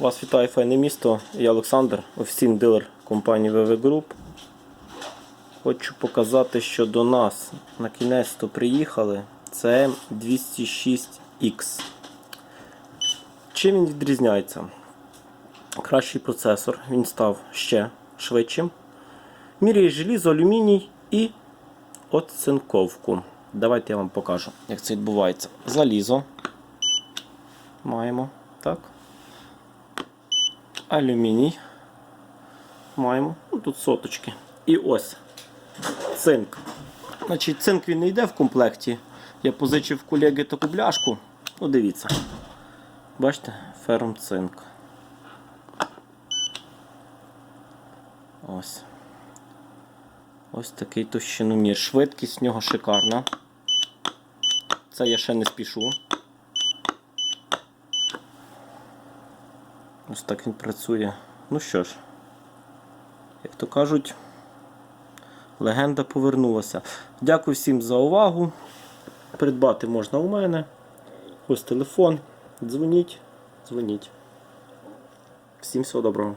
Вас вітає файне місто. Я Олександр, офіційний дилер компанії VV Group. Хочу показати, що до нас на кінець то приїхали. Це 206X. Чим він відрізняється? Кращий процесор, він став ще швидшим. Міряє желізо, алюміній і оцинковку. Давайте я вам покажу, як це відбувається. Залізо маємо. Так. Алюміній. Маємо. Ну, тут соточки. І ось цинк. Значить, цинк він не йде в комплекті. Я позичив колеги таку бляшку. Ну, дивіться. Бачите, фером цинк. Ось. Ось такий товщиномір. Швидкість в нього шикарна. Це я ще не спішу. Ось так він працює. Ну що ж, як то кажуть, легенда повернулася. Дякую всім за увагу. Придбати можна у мене. Ось телефон. Дзвоніть, дзвоніть. Всім всього доброго.